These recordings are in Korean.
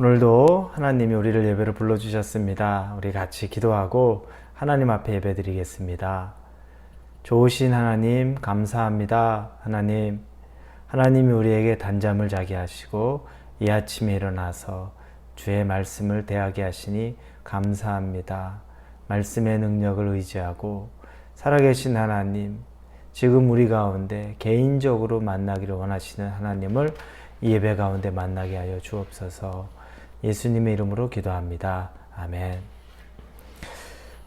오늘도 하나님이 우리를 예배를 불러주셨습니다. 우리 같이 기도하고 하나님 앞에 예배 드리겠습니다. 좋으신 하나님, 감사합니다. 하나님, 하나님이 우리에게 단잠을 자게 하시고 이 아침에 일어나서 주의 말씀을 대하게 하시니 감사합니다. 말씀의 능력을 의지하고 살아계신 하나님, 지금 우리 가운데 개인적으로 만나기를 원하시는 하나님을 이 예배 가운데 만나게 하여 주옵소서 예수님의 이름으로 기도합니다. 아멘.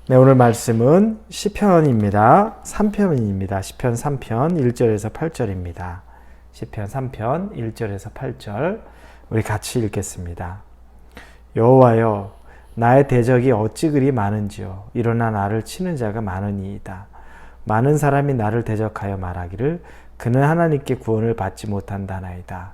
네, 오늘 말씀은 시편입니다. 3편입니다. 시편 3편 1절에서 8절입니다. 시편 3편 1절에서 8절 우리 같이 읽겠습니다. 여호와여 나의 대적이 어찌 그리 많은지요 일어나 나를 치는 자가 많으니이다. 많은 사람이 나를 대적하여 말하기를 그는 하나님께 구원을 받지 못한다나이다.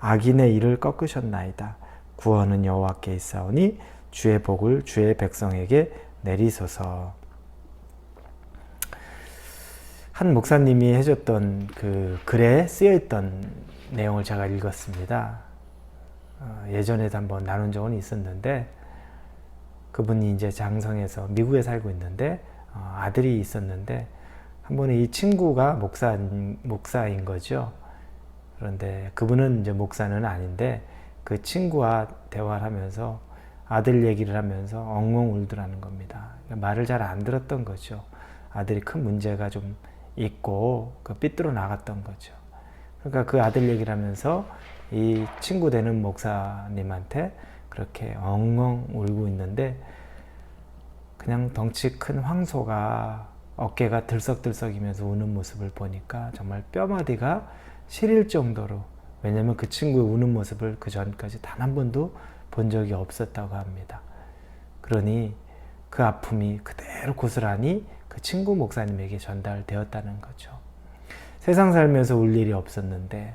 악인의 일을 꺾으셨나이다. 구원은 여호와께 있사오니 주의 복을 주의 백성에게 내리소서. 한 목사님이 해줬던 그 글에 쓰여 있던 내용을 제가 읽었습니다. 어, 예전에도 한번 나눈 적은 있었는데 그분이 이제 장성에서 미국에 살고 있는데 어, 아들이 있었는데 한 번에 이 친구가 목사 목사인 거죠. 그런데 그분은 이제 목사는 아닌데 그 친구와 대화를 하면서 아들 얘기를 하면서 엉엉 울더라는 겁니다. 그러니까 말을 잘 안 들었던 거죠. 아들이 큰 문제가 좀 있고 그 삐뚤어 나갔던 거죠. 그러니까 그 아들 얘기를 하면서 이 친구 되는 목사님한테 그렇게 엉엉 울고 있는데 그냥 덩치 큰 황소가 어깨가 들썩들썩이면서 우는 모습을 보니까 정말 뼈마디가 시릴 정도로 왜냐하면 그 친구의 우는 모습을 그 전까지 단 한 번도 본 적이 없었다고 합니다. 그러니 그 아픔이 그대로 고스란히 그 친구 목사님에게 전달되었다는 거죠. 세상 살면서 울 일이 없었는데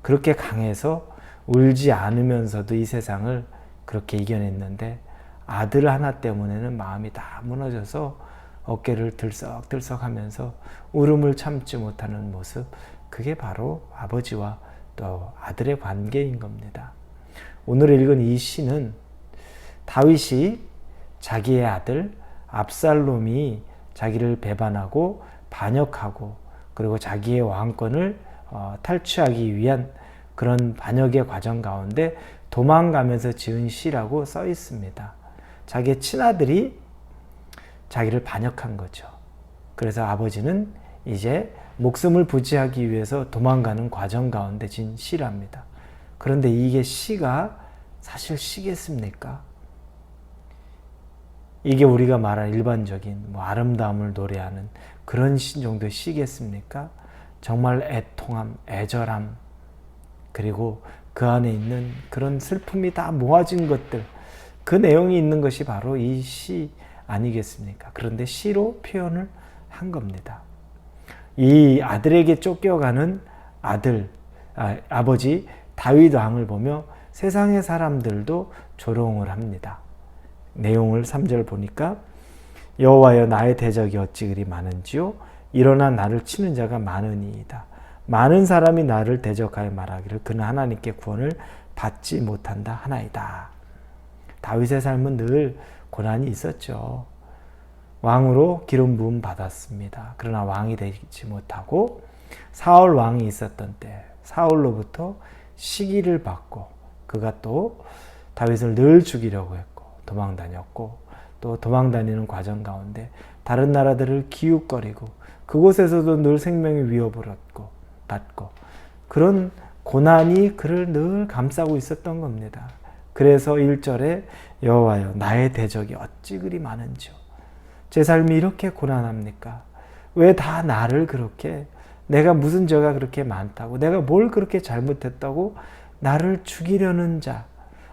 그렇게 강해서 울지 않으면서도 이 세상을 그렇게 이겨냈는데 아들 하나 때문에는 마음이 다 무너져서 어깨를 들썩들썩 하면서 울음을 참지 못하는 모습, 그게 바로 아버지와 또 아들의 관계인 겁니다. 오늘 읽은 이 시는 다윗이 자기의 아들 압살롬이 자기를 배반하고 반역하고 그리고 자기의 왕권을 어, 탈취하기 위한 그런 반역의 과정 가운데 도망가면서 지은 시라고 써 있습니다. 자기의 친아들이 자기를 반역한 거죠. 그래서 아버지는 이제 목숨을 부지하기 위해서 도망가는 과정 가운데 진 시랍니다. 그런데 이게 시가 사실 시겠습니까? 이게 우리가 말하는 일반적인 뭐 아름다움을 노래하는 그런 시 정도의 시겠습니까? 정말 애통함, 애절함, 그리고 그 안에 있는 그런 슬픔이 다 모아진 것들, 그 내용이 있는 것이 바로 이 시 아니겠습니까? 그런데 시로 표현을 한 겁니다. 이 아들에게 쫓겨가는 아들, 아, 아버지 다윗 왕을 보며 세상의 사람들도 조롱을 합니다. 내용을 3절 보니까 여호와여 나의 대적이 어찌 그리 많은지요 일어나 나를 치는 자가 많으니이다. 많은 사람이 나를 대적하여 말하기를 그는 하나님께 구원을 받지 못한다 하나이다. 다윗의 삶은 늘 고난이 있었죠. 왕으로 기름 부음 받았습니다. 그러나 왕이 되지 못하고 사울 왕이 있었던 때 사울로부터 시기를 받고 그가 또 다윗을 늘 죽이려고 했고 도망 다녔고 또 도망 다니는 과정 가운데 다른 나라들을 기웃거리고 그곳에서도 늘 생명의 위협을 얻고 받고 그런 고난이 그를 늘 감싸고 있었던 겁니다. 그래서 1절에 여호와여 나의 대적이 어찌 그리 많은지요. 제 삶이 이렇게 고난합니까? 왜 다 나를 그렇게 내가 무슨 죄가 그렇게 많다고 내가 뭘 그렇게 잘못했다고 나를 죽이려는 자,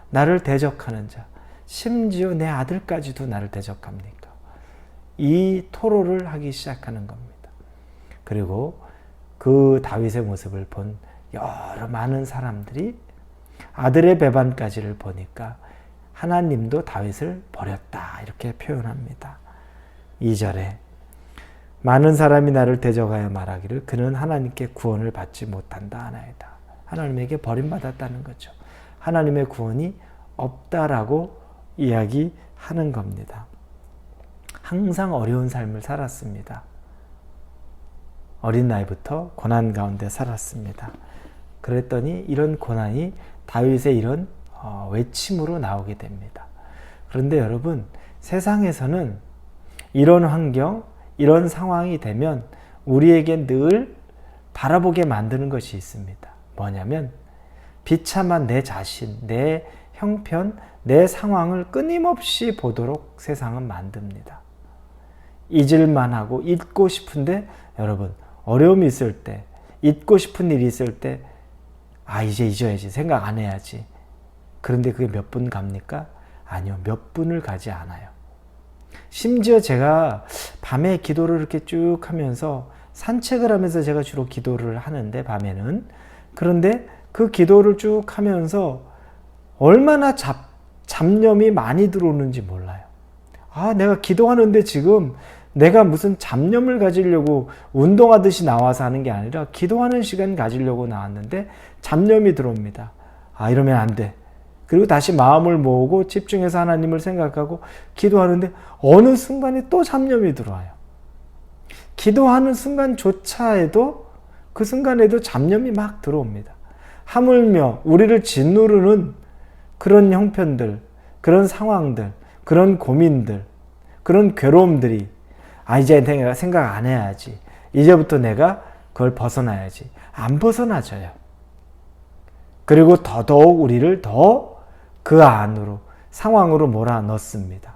나를 대적하는 자. 심지어 내 아들까지도 나를 대적합니까? 이 토로를 하기 시작하는 겁니다. 그리고 그 다윗의 모습을 본 여러 많은 사람들이 아들의 배반까지를 보니까 하나님도 다윗을 버렸다 이렇게 표현합니다. 2절에 많은 사람이 나를 대적하여 말하기를 그는 하나님께 구원을 받지 못한다 하나이다. 하나님에게 버림받았다는 거죠. 하나님의 구원이 없다라고 이야기하는 겁니다. 항상 어려운 삶을 살았습니다. 어린 나이부터 고난 가운데 살았습니다. 그랬더니 이런 고난이 다윗의 이런 어, 외침으로 나오게 됩니다. 그런데 여러분 세상에서는 이런 환경, 이런 상황이 되면 우리에게 늘 바라보게 만드는 것이 있습니다. 뭐냐면 비참한 내 자신, 내 형편, 내 상황을 끊임없이 보도록 세상은 만듭니다. 잊을만 하고 잊고 싶은데 여러분 어려움이 있을 때 잊고 싶은 일이 있을 때 아 이제 잊어야지 생각 안 해야지 그런데 그게 몇 분 갑니까? 아니요 몇 분을 가지 않아요 심지어 제가 밤에 기도를 이렇게 쭉 하면서 산책을 하면서 제가 주로 기도를 하는데 밤에는 그런데 그 기도를 쭉 하면서 얼마나 잡, 잡념이 많이 들어오는지 몰라요. 아, 내가 기도하는데 지금 내가 무슨 잡념을 가지려고 운동하듯이 나와서 하는 게 아니라 기도하는 시간 가지려고 나왔는데 잡념이 들어옵니다. 아, 이러면 안 돼. 그리고 다시 마음을 모으고 집중해서 하나님을 생각하고 기도하는데 어느 순간에 또 잡념이 들어와요. 기도하는 순간조차에도 그 순간에도 잡념이 막 들어옵니다. 하물며 우리를 짓누르는 그런 형편들, 그런 상황들, 그런 고민들, 그런 괴로움들이 아 이제 생각 안 해야지. 이제부터 내가 그걸 벗어나야지. 안 벗어나져요. 그리고 더더욱 우리를 더 그 안으로 상황으로 몰아 넣습니다.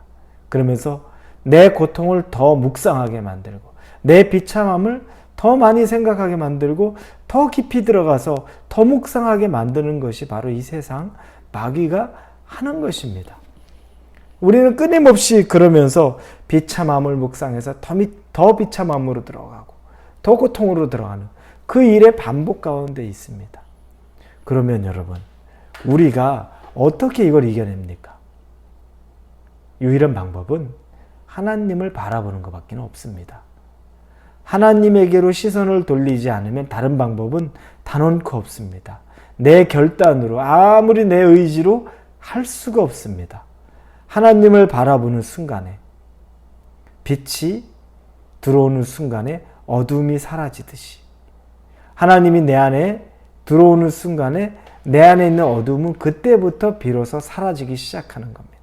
그러면서 내 고통을 더 묵상하게 만들고 내 비참함을 더 많이 생각하게 만들고 더 깊이 들어가서 더 묵상하게 만드는 것이 바로 이 세상 마귀가 하는 것입니다. 우리는 끊임없이 그러면서 비참함을 묵상해서 더, 미, 더 비참함으로 들어가고 더 고통으로 들어가는 그 일의 반복 가운데 있습니다. 그러면 여러분, 우리가 어떻게 이걸 이겨냅니까? 유일한 방법은 하나님을 바라보는 것밖에 없습니다. 하나님에게로 시선을 돌리지 않으면 다른 방법은 단언코 없습니다. 내 결단으로 아무리 내 의지로 할 수가 없습니다. 하나님을 바라보는 순간에 빛이 들어오는 순간에 어둠이 사라지듯이 하나님이 내 안에 들어오는 순간에 내 안에 있는 어둠은 그때부터 비로소 사라지기 시작하는 겁니다.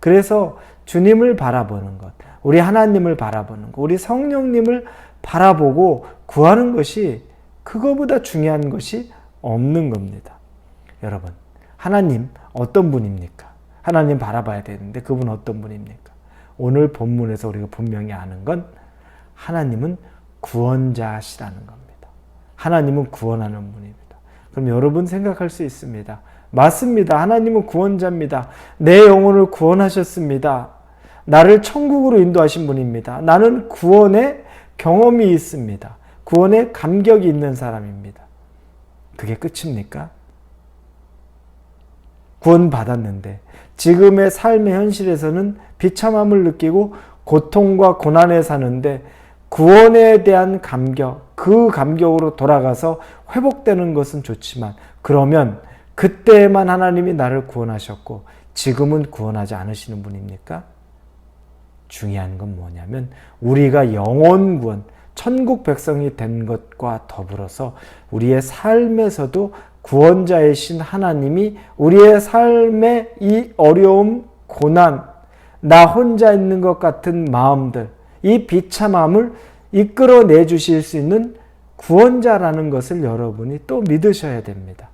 그래서 주님을 바라보는 것, 우리 하나님을 바라보는 것, 우리 성령님을 바라보고 구하는 것이 그거보다 중요한 것이 없는 겁니다. 여러분, 하나님 어떤 분입니까? 하나님 바라봐야 되는데 그분 어떤 분입니까? 오늘 본문에서 우리가 분명히 아는 건 하나님은 구원자시라는 겁니다. 하나님은 구원하는 분입니다. 그럼 여러분 생각할 수 있습니다. 맞습니다. 하나님은 구원자입니다. 내 영혼을 구원하셨습니다. 나를 천국으로 인도하신 분입니다. 나는 구원의 경험이 있습니다. 구원의 감격이 있는 사람입니다. 그게 끝입니까? 구원받았는데 지금의 삶의 현실에서는 비참함을 느끼고 고통과 고난에 사는데 구원에 대한 감격, 그 감격으로 돌아가서 회복되는 것은 좋지만 그러면 그때만 하나님이 나를 구원하셨고 지금은 구원하지 않으시는 분입니까? 중요한 건 뭐냐면 우리가 영원 구원, 천국 백성이 된 것과 더불어서 우리의 삶에서도 구원자이신 하나님이 우리의 삶의 이 어려움, 고난, 나 혼자 있는 것 같은 마음들, 이 비참함을 이끌어내 주실 수 있는 구원자라는 것을 여러분이 또 믿으셔야 됩니다.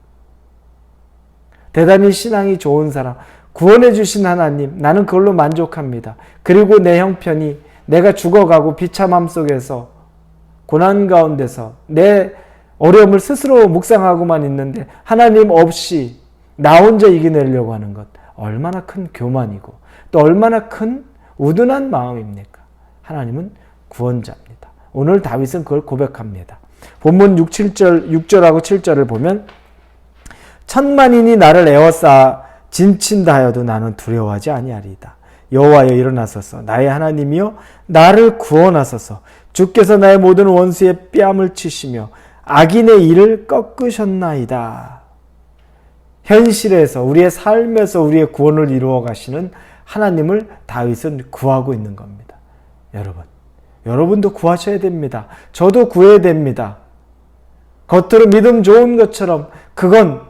대단히 신앙이 좋은 사람, 구원해 주신 하나님, 나는 그걸로 만족합니다. 그리고 내 형편이 내가 죽어가고 비참함 속에서 고난 가운데서 내 어려움을 스스로 묵상하고만 있는데 하나님 없이 나 혼자 이겨내려고 하는 것 얼마나 큰 교만이고 또 얼마나 큰 우둔한 마음입니까? 하나님은 구원자입니다. 오늘 다윗은 그걸 고백합니다. 본문 6, 7절, 6절하고 7절을 보면 천만인이 나를 에워싸 진친다 하여도 나는 두려워하지 아니하리이다. 여호와여 일어나소서 나의 하나님이여 나를 구원하소서 주께서 나의 모든 원수의 뺨을 치시며 악인의 일을 꺾으셨나이다. 현실에서 우리의 삶에서 우리의 구원을 이루어 가시는 하나님을 다윗은 구하고 있는 겁니다. 여러분, 여러분도 구하셔야 됩니다. 저도 구해야 됩니다. 겉으로 믿음 좋은 것처럼 그건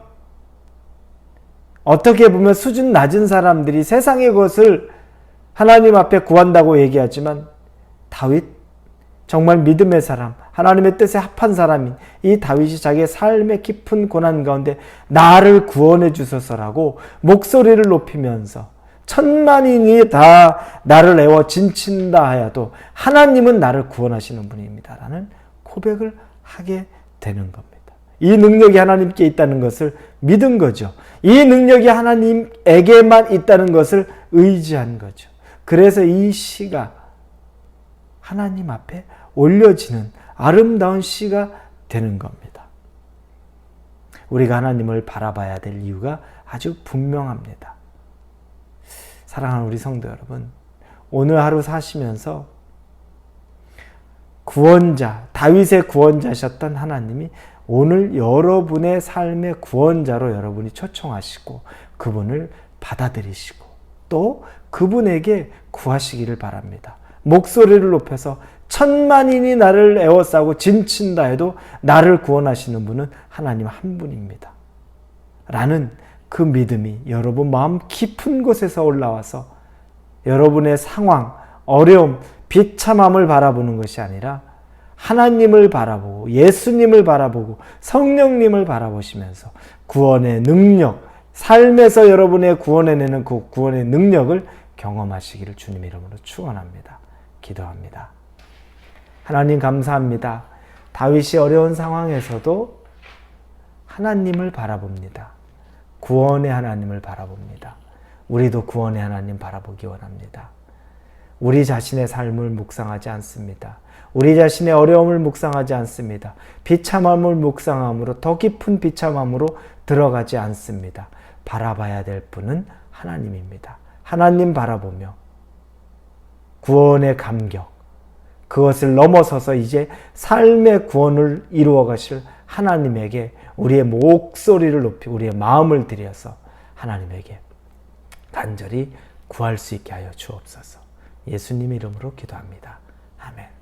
어떻게 보면 수준 낮은 사람들이 세상의 것을 하나님 앞에 구한다고 얘기하지만 다윗 정말 믿음의 사람, 하나님의 뜻에 합한 사람인 이 다윗이 자기의 삶의 깊은 고난 가운데 나를 구원해 주소서라고 목소리를 높이면서 천만인이 다 나를 애워 진친다 하여도 하나님은 나를 구원하시는 분입니다 라는 고백을 하게 되는 겁니다. 이 능력이 하나님께 있다는 것을 믿은 거죠. 이 능력이 하나님에게만 있다는 것을 의지한 거죠. 그래서 이 시가 하나님 앞에 올려지는 아름다운 시가 되는 겁니다. 우리가 하나님을 바라봐야 될 이유가 아주 분명합니다. 사랑하는 우리 성도 여러분, 오늘 하루 사시면서 구원자, 다윗의 구원자셨던 하나님이 오늘 여러분의 삶의 구원자로 여러분이 초청하시고 그분을 받아들이시고 또 그분에게 구하시기를 바랍니다. 목소리를 높여서 천만인이 나를 애워싸고 진친다 해도 나를 구원하시는 분은 하나님 한 분입니다. 라는 그 믿음이 여러분 마음 깊은 곳에서 올라와서 여러분의 상황, 어려움, 비참함을 바라보는 것이 아니라 하나님을 바라보고 예수님을 바라보고 성령님을 바라보시면서 구원의 능력, 삶에서 여러분의 구원해내는 그 구원의 능력을 경험하시기를 주님 이름으로 축원합니다. 기도합니다. 하나님 감사합니다. 다윗이 어려운 상황에서도 하나님을 바라봅니다. 구원의 하나님을 바라봅니다. 우리도 구원의 하나님 바라보기 원합니다. 우리 자신의 삶을 묵상하지 않습니다. 우리 자신의 어려움을 묵상하지 않습니다. 비참함을 묵상함으로 더 깊은 비참함으로 들어가지 않습니다. 바라봐야 될 분은 하나님입니다. 하나님 바라보며 구원의 감격, 그것을 넘어서서 이제 삶의 구원을 이루어 가실 하나님에게 우리의 목소리를 높이 우리의 마음을 들여서 하나님에게 간절히 구할 수 있게 하여 주옵소서. 예수님 이름으로 기도합니다. 아멘.